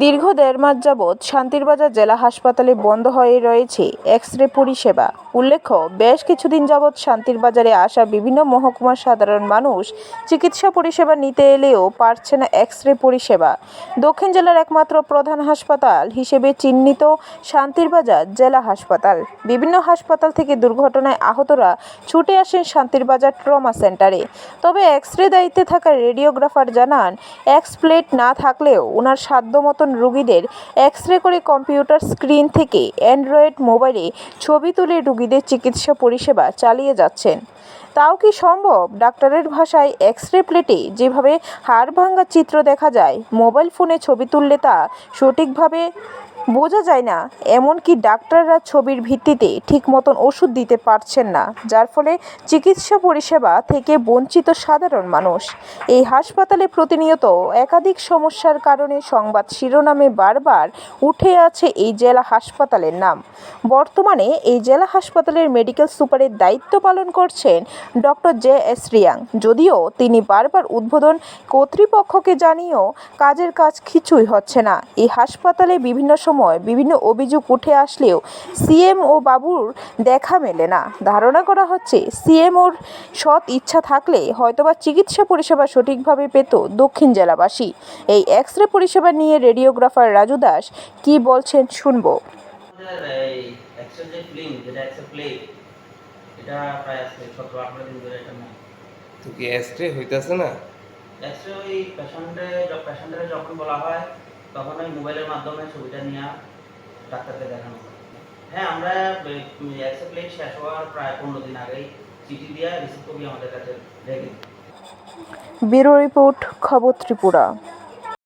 দীর্ঘ দেড় মাস যাবৎ শান্তিরবাজার জেলা হাসপাতালে বন্ধ হয়ে রয়েছে এক্স রে পরিষেবা। উল্লেখ্য, বেশ কিছুদিন যাবৎ শান্তিরবাজারে আসা বিভিন্ন মহকুমার সাধারণ মানুষ চিকিৎসা পরিষেবা নিতে এলেও পারছে না এক্স রে পরিষেবা। দক্ষিণ জেলার একমাত্র প্রধান হাসপাতাল হিসেবে চিহ্নিত শান্তিরবাজার জেলা হাসপাতাল। বিভিন্ন হাসপাতাল থেকে দুর্ঘটনায় আহতরা ছুটে আসেন শান্তিরবাজার ট্রমা সেন্টারে। তবে এক্স রে দায়িত্বে থাকা রেডিওগ্রাফার জানান এক্স প্লেট না থাকলেও ওনার সাধ্য মতন রুগীদের এক্স রে করে কম্পিউটার স্ক্রিন থেকে অ্যান্ড্রয়েড মোবাইলে ছবি তুলে রুগীদের চিকিৎসা পরিষেবা চালিয়ে যাচ্ছেন। তাও কি সম্ভব? ডাক্তারের ভাষায় এক্স রে প্লেটে যেভাবে হাড় ভাঙ্গা চিত্র দেখা যায়, মোবাইল ফোনে ছবি তুললে তা সঠিকভাবে বোঝা যায় না, এমনকি ডাক্তাররা ছবির ভিত্তিতে ঠিক মতন ওষুধ দিতে পারছেন না, যার ফলে চিকিৎসা পরিষেবা থেকে বঞ্চিত সাধারণ মানুষ। এই হাসপাতালে প্রতিনিয়ত একাধিক সমস্যার কারণে সংবাদ শিরোনামে বারবার উঠে আছে এই জেলা হাসপাতালের নাম। বর্তমানে এই জেলা হাসপাতালের মেডিকেল সুপারের দায়িত্ব পালন করছেন ডক্টর জে এস রিয়াং। যদিও তিনি বারবার উদ্বোধন, কর্তৃপক্ষকে জানিয়েও কাজের কাজ কিছুই হচ্ছে না। এই হাসপাতালে বিভিন্ন সময় বিভিন্ন অভিযোগ উঠে আসলেও সিএম ও বাবুর দেখা মেলে না। ধারণা করা হচ্ছে সিএম ওর সৎ ইচ্ছা থাকলে হয়তোবা চিকিৎসা পরিষেবা সঠিকভাবে পেত দক্ষিণ জেলাবাসী। এই এক্স রে পরিষেবা নিয়ে রেডিওগ্রাফার রাজু দাস কি বলছেন শুনব। আমাদের এই এক্সেল যে ফিল্ম যেটা এক্সেল প্লে এটা প্রায় সতেরো আঠারো দিন ধরে এটা নেই তো কি এক্সরে হইতাছে না? এক্সরে ওই পেশেন্টে পেশেন্টের যখন বলা হয় তখন ওই মোবাইলের মাধ্যমে ছবিটা নিয়ে ডাক্তারকে দেখানো হয়, আমরা অ্যাক্সেপ্লেট প্লেট শেষ হওয়ার প্রায় পনেরো দিন আগেই চিঠি দিয়ে রিসিভ কপি আমাদের কাছে রেখে। ব্যুরো রিপোর্ট, খবর ত্রিপুরা